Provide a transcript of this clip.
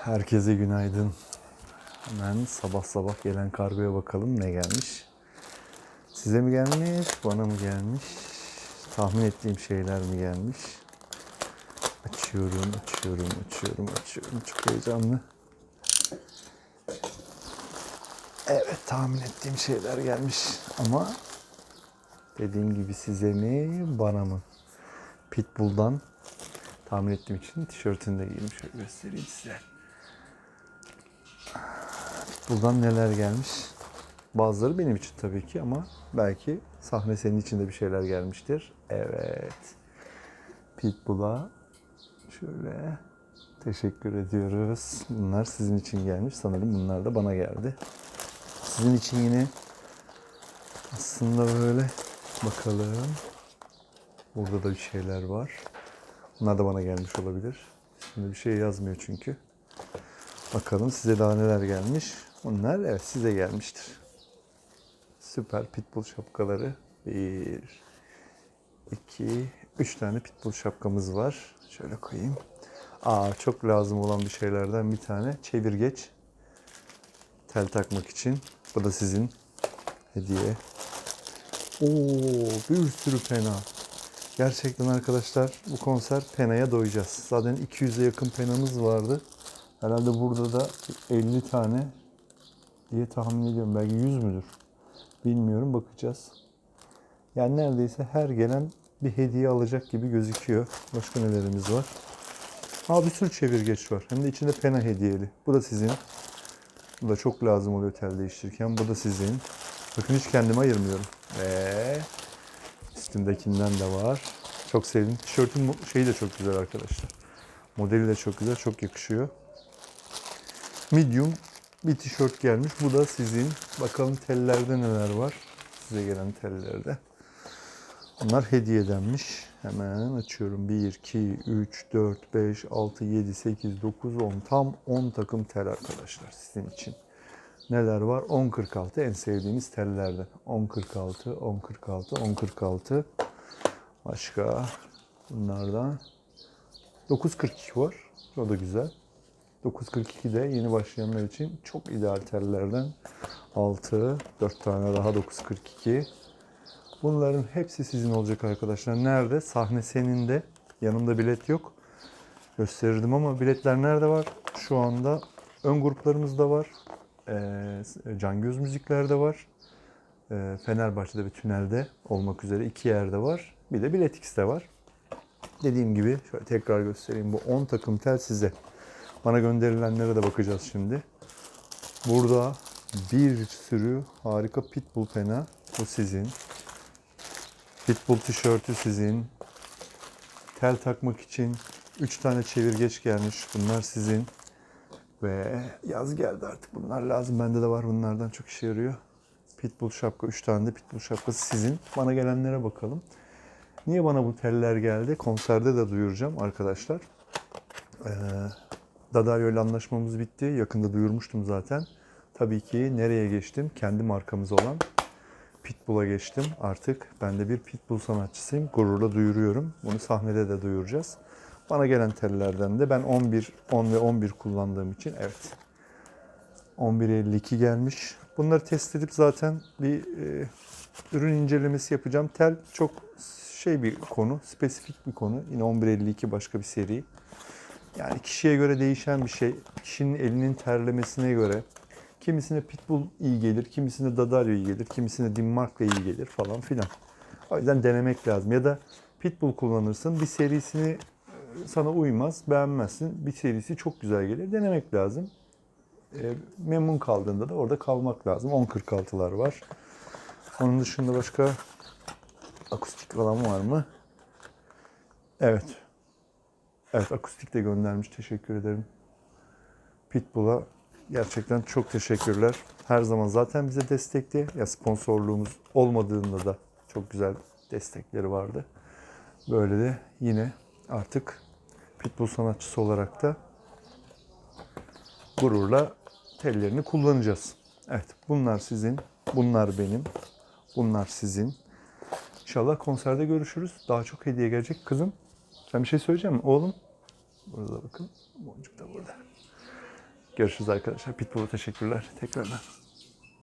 Herkese günaydın. Hemen sabah sabah gelen kargoya bakalım ne gelmiş. Size mi gelmiş, bana mı gelmiş? Tahmin ettiğim şeyler mi gelmiş? Açıyorum, açıyorum, açıyorum, açıyorum. Çok heyecanlı. Evet, tahmin ettiğim şeyler gelmiş. Ama dediğim gibi size mi, bana mı? Pitbull'dan tahmin ettiğim için tişörtünü de giymiş. Şöyle göstereyim size. Buradan neler gelmiş? Bazıları benim için tabii ki ama belki sahne senin için de bir şeyler gelmiştir. Evet. Pitbull'a şöyle teşekkür ediyoruz. Bunlar sizin için gelmiş. Sanırım bunlar da bana geldi. Sizin için yine aslında böyle bakalım. Burada da bir şeyler var. Bunlar da bana gelmiş olabilir. Şimdi bir şey yazmıyor çünkü. Bakalım size daha neler gelmiş. Bunlar evet size gelmiştir. Süper pitbull şapkaları. Bir, iki, üç tane pitbull şapkamız var. Şöyle koyayım. Aa çok lazım olan bir şeylerden bir tane çevirgeç. Tel takmak için. Bu da sizin hediye. Oo bir sürü pena. Gerçekten arkadaşlar bu konser penaya doyacağız. Zaten 200'e yakın penamız vardı. Herhalde burada da 50 tane diye tahmin ediyorum. Belki 100 müdür? Bilmiyorum bakacağız. Yani neredeyse her gelen bir hediye alacak gibi gözüküyor. Başka nelerimiz var? Aa bir sürü çevirgeç var. Hem de içinde pena hediyeli. Bu da sizin. Bu da çok lazım oluyor tel değiştirirken. Bu da sizin. Bakın hiç kendime ayırmıyorum. Ve üstündekinden de var. Çok sevdim. Tişörtün şeyi de çok güzel arkadaşlar. Modeli de çok güzel. Çok yakışıyor. Medium bir tişört gelmiş. Bu da sizin. Bakalım tellerde neler var. Size gelen tellerde. Bunlar hediyedenmiş. Hemen açıyorum. 1, 2, 3, 4, 5, 6, 7, 8, 9, 10. Tam 10 takım tel arkadaşlar sizin için. Neler var? 10.46 en sevdiğimiz tellerden. 10.46, 10.46, 10.46. Başka bunlardan 9.42 var. O da güzel. 9.42 de yeni başlayanlar için çok ideal tellerden 6, 4 tane daha 9.42. Bunların hepsi sizin olacak arkadaşlar. Nerede? Sahne senin de. Yanımda bilet yok. Gösterirdim ama biletler nerede var? Şu anda ön gruplarımızda var. Ee, Can Göz Müzikler'de var. Ee, Fenerbahçe'de ve Tünel'de olmak üzere iki yerde var. Bir de Bilet X'te var. Dediğim gibi şöyle tekrar göstereyim. Bu 10 takım tel size. Bana gönderilenlere de bakacağız şimdi. Burada bir sürü harika pitbull pena. Bu sizin. Pitbull tişörtü sizin. Tel takmak için 3 tane çevirgeç gelmiş. Bunlar sizin. Ve yaz geldi artık. Bunlar lazım. Bende de var bunlardan. Çok işe yarıyor. Pitbull şapka. 3 tane de pitbull şapkası sizin. Bana gelenlere bakalım. Niye bana bu teller geldi? Konserde de duyuracağım arkadaşlar. Ee, Dadaryo ile anlaşmamız bitti. Yakında duyurmuştum zaten. Tabii ki nereye geçtim? Kendi markamız olan Pitbull'a geçtim. Artık ben de bir Pitbull sanatçısıyım. Gururla duyuruyorum. Bunu sahnede de duyuracağız. Bana gelen tellerden de ben 11, 10 ve 11 kullandığım için evet. 11.52 gelmiş. Bunları test edip zaten bir e, ürün incelemesi yapacağım. Tel çok şey bir konu, spesifik bir konu. Yine 11.52 başka bir seri. Yani kişiye göre değişen bir şey. Kişinin elinin terlemesine göre. Kimisine Pitbull iyi gelir, kimisine Dadaryo iyi gelir, kimisine Dinmark'la iyi gelir falan filan. O yüzden denemek lazım. Ya da Pitbull kullanırsın, bir serisini e, sana uymaz, beğenmezsin. Bir serisi çok güzel gelir, denemek lazım. E, memnun kaldığında da orada kalmak lazım. 10.46'lar var. Onun dışında başka akustik falan var mı? Evet. Evet akustik de göndermiş. Teşekkür ederim. Pitbull'a gerçekten çok teşekkürler. Her zaman zaten bize destekli. Ya sponsorluğumuz olmadığında da çok güzel destekleri vardı. Böyle de yine artık Pitbull sanatçısı olarak da gururla tellerini kullanacağız. Evet bunlar sizin, bunlar benim, bunlar sizin. İnşallah konserde görüşürüz. Daha çok hediye gelecek. Kızım sen bir şey söyleyecek misin? Oğlum. Burada bakın. Boncuk da burada. Görüşürüz arkadaşlar. Pitbull'a teşekkürler tekrardan.